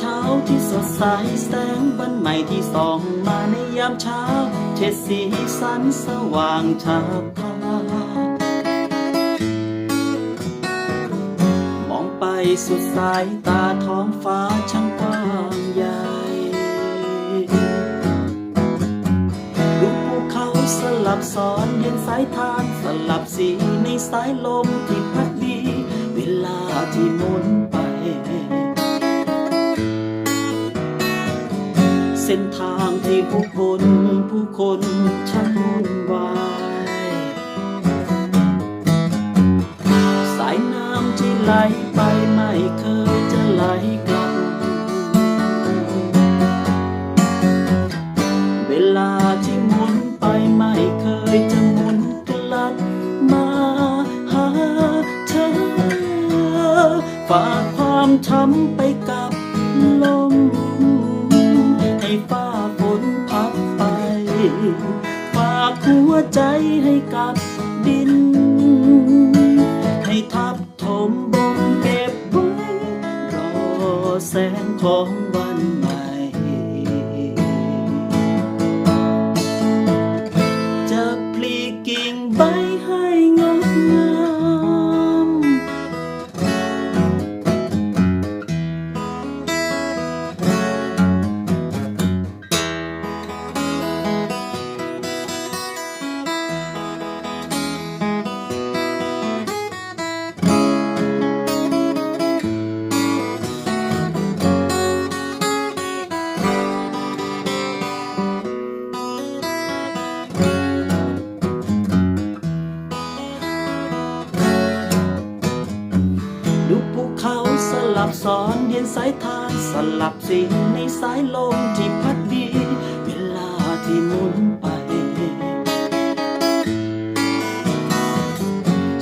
ช้าที่สายแสงวันใหม่ที่ส่องมาในยามเช้าเช็ดสีสันสว่างชาบพามองไปสุดสายตาท้องฟ้าช่างกว้างใหญ่ดูภูเขาสลับซ้อนเห็นสายทานสลับสีในสายลมที่พัดดี เวลาที่หมุนไป เส้นทางที่ผู้คนผู้คนช่างวุ่นวายสายน้ำที่ไหลไปไม่เคยจะไหลกลับ เวลาที่หมุนไปไม่เคยจะหมุนกลับมาหาเธอฝากความช้ำไปกับลม หัวใจให้กับดิน ให้ทับถมบ่มเก็บไว้รอแสงของวันใหม่ ลับซ้อนเห็นสายทานสลับสีในสายลมที่พัดดีเวลาที่หมุนไป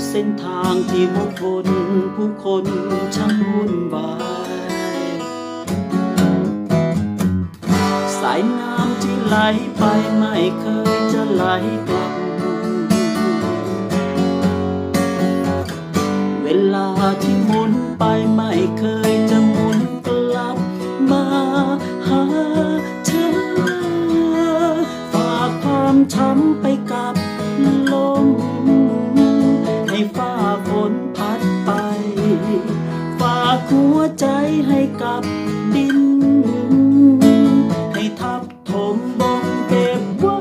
เส้นทางที่วกวนผู้คนช่างวุ่นวายสายน้ำที่ไหลไปไม่เคยจะไหลกลับ ลาที่หมุนไปไม่เคยจะหมุนกลับมาหาเธอ ฝากความช้ำไปกับลม ให้ฟ้าฝนพัดไป ฝากหัวใจให้กับดิน ให้ทับถมบ่มเก็บไว้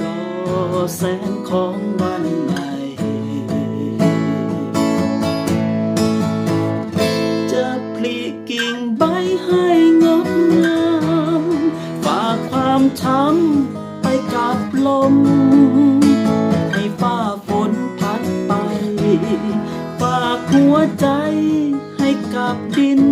รอแสงของวันใหม่ ลีกิ่งใบให้งดงาม ฝากความช้ำไปกับลม ให้ฝ้าฝนพัดไป ฝากหัวใจให้กับดิน